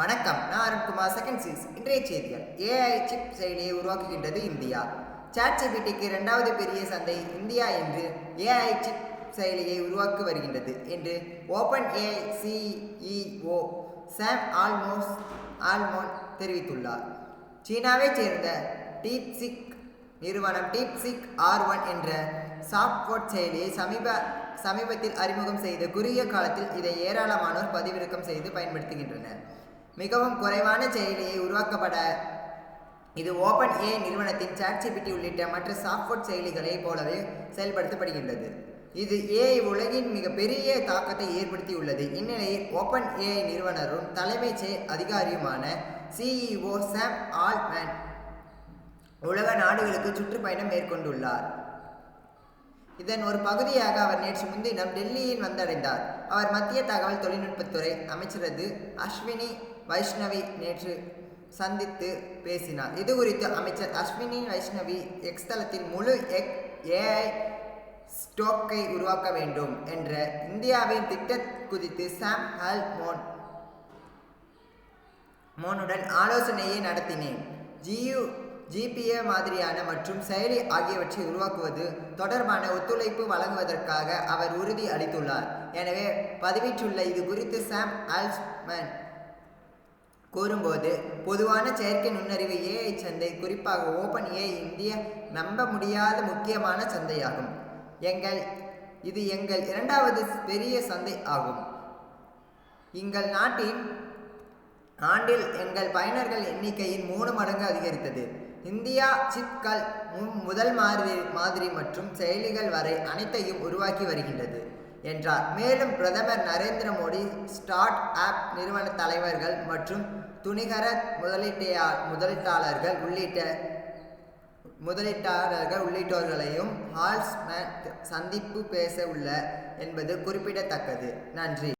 வணக்கம். நான் Arunkumar second cheese இன்றைய செய்திகள். ஏஐ சிப் செயலியை உருவாக்குகின்றது இந்தியா. சாட் ஜிபிடிக்கு இரண்டாவது பெரிய சந்தை இந்தியா என்று ஏஐ சிப் செயலியை உருவாக்கி வருகின்றது என்று ஓபன் ஏஐ சிஇஓ சாம் ஆல்மோஸ் ஆல்மோன் தெரிவித்துள்ளார். சீனாவைச் சேர்ந்த டீப் சிக் நிறுவனம் டீப் சிக் ஆர் ஒன் என்ற சாஃப்ட்வேர் செயலியை சமீப சமீபத்தில் அறிமுகம் செய்த குறுகிய காலத்தில் இதை ஏராளமானோர் பதிவிறக்கம் செய்து பயன்படுத்துகின்றனர். மிகவும் குறைவான செயலியை உருவாக்கப்பட இது ஓபன் ஏ நிறுவனத்தின் சாட்சிபிட்டி உள்ளிட்ட மற்ற சாஃப்ட்வேர் செயலிகளைப் போலவே செயல்படுத்தப்படுகின்றது. இது ஏஐ உலகின் மிகப்பெரிய தாக்கத்தை ஏற்படுத்தியுள்ளது. இந்நிலையில் ஓபன் ஏஐ நிறுவனரும் தலைமைச் செயல் அதிகாரியுமான சிஇஓ சாம் ஆல்மேன் உலக நாடுகளுக்கு சுற்றுப்பயணம் மேற்கொண்டுள்ளார். இதன் ஒரு பகுதியாக அவர் நேற்று முன்தினம் டெல்லியில் வந்தடைந்தார். அவர் மத்திய தகவல் தொழில்நுட்பத்துறை அமைச்சரது அஸ்வினி வைஷ்ணவி நேற்று சந்தித்து பேசினார். இது குறித்து அமைச்சர் அஸ்வினி வைஷ்ணவி எக்ஸ் தளத்தில் முழு எக் ஏஐ ஸ்டோக்கை உருவாக்க வேண்டும் என்ற இந்தியாவின் திட்டம் குறித்து சாம் ஹால் மோன் மோனுடன் ஆலோசனையை நடத்தினேன். ஜியு ஜிபிஏ மாதிரியான மற்றும் செயலி ஆகியவற்றை உருவாக்குவது தொடர்பான ஒத்துழைப்பு வழங்குவதற்காக அவர் உறுதி அளித்துள்ளார். எனவே பதிவிட்டுள்ள இது குறித்து சாம் ஆல்ஸ்மேன் கூறும்போது பொதுவான செயற்கை நுண்ணறிவு ஏஐ சந்தை குறிப்பாக ஓபன் ஏஐ இந்திய நம்ப முடியாத முக்கியமான சந்தையாகும். எங்கள் இது எங்கள் இரண்டாவது பெரிய சந்தை ஆகும். எங்கள் நாட்டின் ஆண்டில் எங்கள் பயனர்கள் எண்ணிக்கையின் மூணு மடங்கு அதிகரித்தது. இந்தியா சிப்கள் முதல் மாதிரி மாதிரி மற்றும் செயலிகள் வரை அனைத்தையும் உருவாக்கி வருகின்றது. என்றார். மேலும் பிரதமர் நரேந்திர மோடி ஸ்டார்ட் ஆப் நிறுவன தலைவர்கள் மற்றும் துணிகர முதலீட்டையா முதலீட்டாளர்கள் உள்ளிட்ட முதலீட்டாளர்கள் உள்ளிட்டோர்களையும் ஹால்ஸ்மேன் சந்திப்பு பேச உள்ள என்பது குறிப்பிடத்தக்கது. நன்றி.